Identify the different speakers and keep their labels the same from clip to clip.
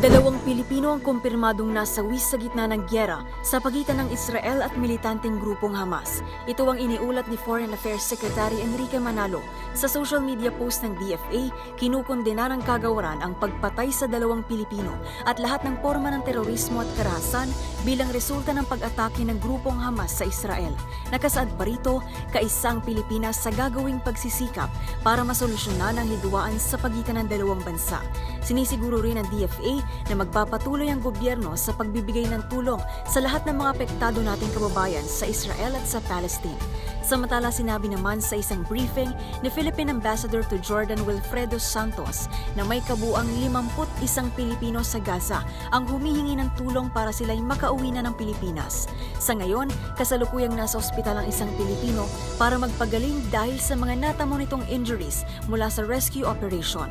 Speaker 1: Dalawang Pilipino ang kumpirmadong nasawi sa gitna ng gyera sa pagitan ng Israel at militanteng grupong Hamas. Ito ang iniulat ni Foreign Affairs Secretary Enrique Manalo. Sa social media post ng DFA, kinukondena ng kagawaran ang pagpatay sa dalawang Pilipino at lahat ng forma ng terorismo at karahasan bilang resulta ng pag-atake ng grupong Hamas sa Israel. Nakasaad pa rito, kaisang Pilipinas sa gagawing pagsisikap para masolusyonan ang hidwaan sa pagitan ng dalawang bansa. Sinisiguro rin ng DFA na magpapatuloy ang gobyerno sa pagbibigay ng tulong sa lahat ng mga apektado nating kababayan sa Israel at sa Palestine. Samantala sinabi naman sa isang briefing ni Philippine Ambassador to Jordan Wilfredo Santos na may kabuang 51 Pilipino sa Gaza ang humihingi ng tulong para sila'y makauwi na ng Pilipinas. Sa ngayon, kasalukuyang nasa ospital ang isang Pilipino para magpagaling dahil sa mga natamo nitong injuries mula sa rescue operation.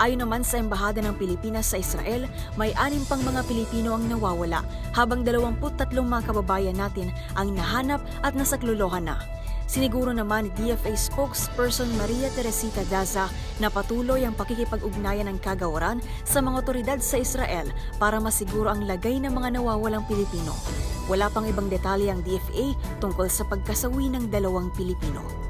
Speaker 1: Ayon naman sa Embahada ng Pilipinas sa Israel, may anim pang mga Pilipino ang nawawala, habang 23 mga kababayan natin ang nahanap at nasaklolohan na. Siniguro naman ni DFA spokesperson Maria Teresita Daza na patuloy ang pakikipag-ugnayan ng kagawaran sa mga otoridad sa Israel para masiguro ang lagay ng mga nawawalang Pilipino. Wala pang ibang detalye ang DFA tungkol sa pagkasawi ng dalawang Pilipino.